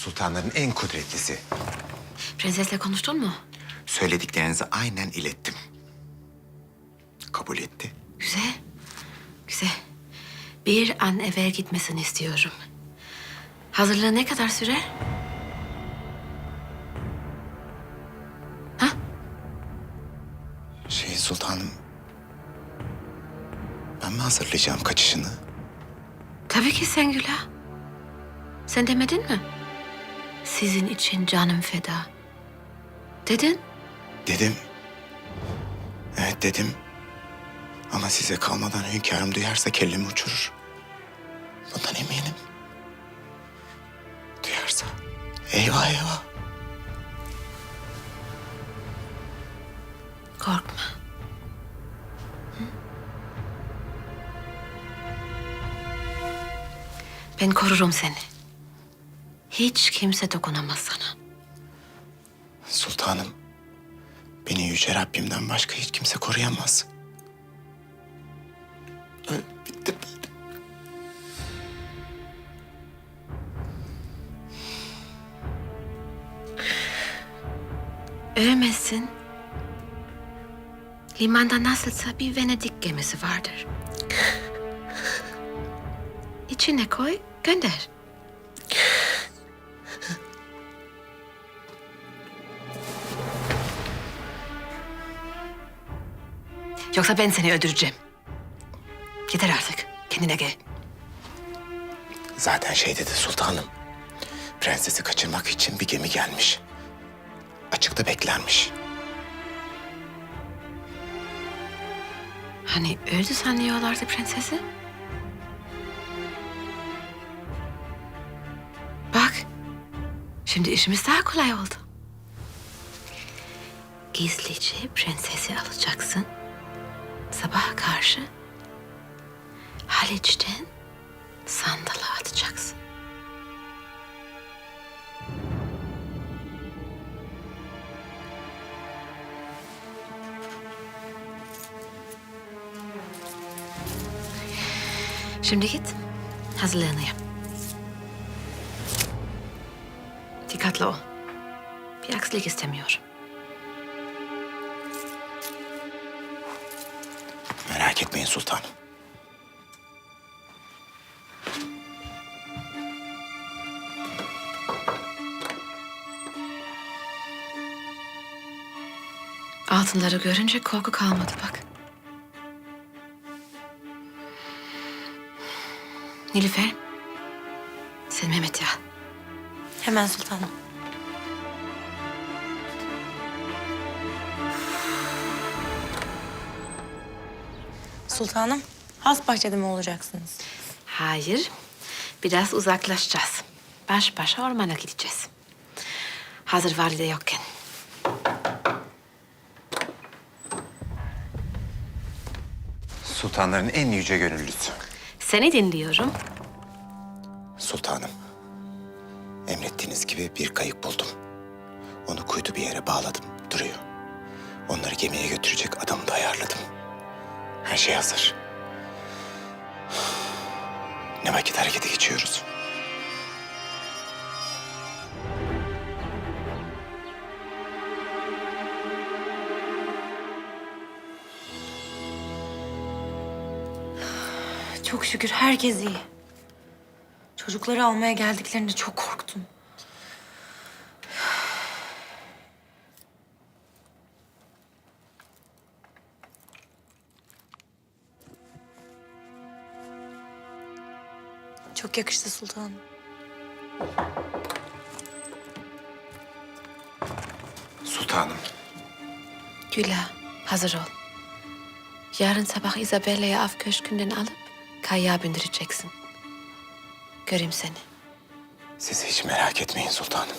Sultanların en kudretlisi. Prensesle konuştun mu? Söylediklerinizi aynen ilettim. Kabul etti. Güzel. Güzel. Bir an evvel gitmesini istiyorum. Hazırlığı ne kadar sürer? Şey sultanım... Ben mi hazırlayacağım kaçışını? Tabii ki Sengül'a. Sen demedin mi? Sizin için canım feda. Dedin. Dedim. Evet dedim. Ama size kalmadan hünkârım duyarsa kellemi uçurur. Bundan eminim. Duyarsa eyvah eyvah. Korkma. Hı? Ben korurum seni. Hiç kimse dokunamaz sana. Sultanım, beni yüce Rabbimden başka hiç kimse koruyamaz. Öl, bittim ben. Ölmezsin. Limanda nasılsa bir Venedik gemisi vardır. İçine koy, gönder. Yoksa ben seni öldüreceğim. Yeter artık. Kendine gel. Zaten şey dedi sultanım. Prensesi kaçırmak için bir gemi gelmiş. Açıkta beklenmiş. Hani öldü sanıyorlardı prensesi? Bak, şimdi işimiz daha kolay oldu. Gizlice prensesi alacaksın. Karşı Haliç'ten sandala atacaksın. Şimdi git, hazırlığını yap. Dikkatli ol. Bir aksilik istemiyorum. Merak etmeyin sultanım. Altınları görünce korku kalmadı bak. Nilüfer, sen Mehmet'i al. Hemen sultanım. Sultanım, has bahçede mi olacaksınız? Hayır, biraz uzaklaşacağız. Baş başa ormana gideceğiz. Hazır valide yokken. Sultanların en yüce gönüllüsü. Seni dinliyorum. Sultanım, emrettiğiniz gibi bir kayık buldum. Onu kuytu bir yere bağladım, duruyor. Onları gemiye götürecek adamı da. Her şey hazır. Ne vakit harekete geçiyoruz. Çok şükür herkes iyi. Çocukları almaya geldiklerinde çok korktum. Çok yakıştı sultanım. Sultanım, Güla, hazır ol. Yarın sabah Isabella'yı av köşkünden alıp kayaya bindireceksin. Göreyim seni. siz hiç merak etmeyin sultanım.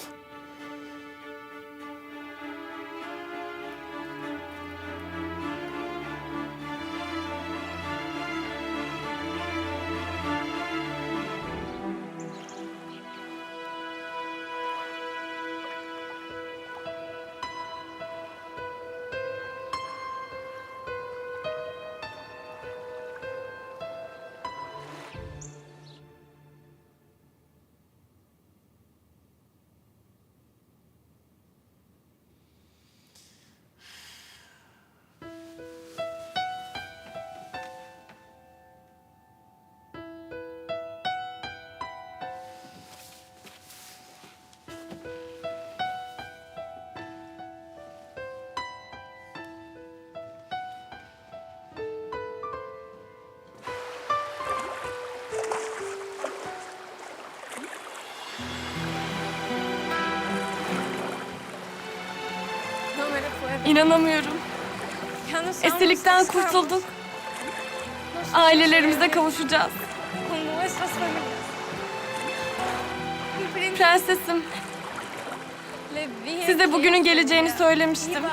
İnanamıyorum. Esirlikten kurtulduk. Ailelerimize kavuşacağız. Prensesim, size bugünün geleceğini söylemiştim.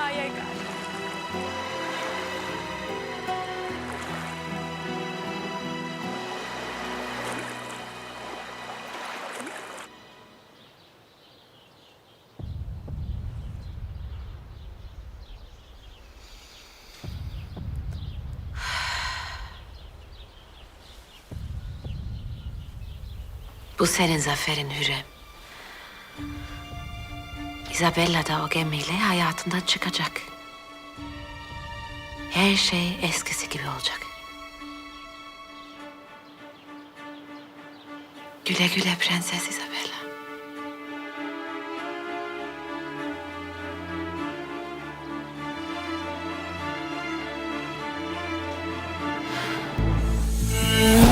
Bu senin zaferin Hürrem. Isabella da o gemiyle hayatından çıkacak. Her şey eskisi gibi olacak. Güle güle Prenses Isabella. Anne.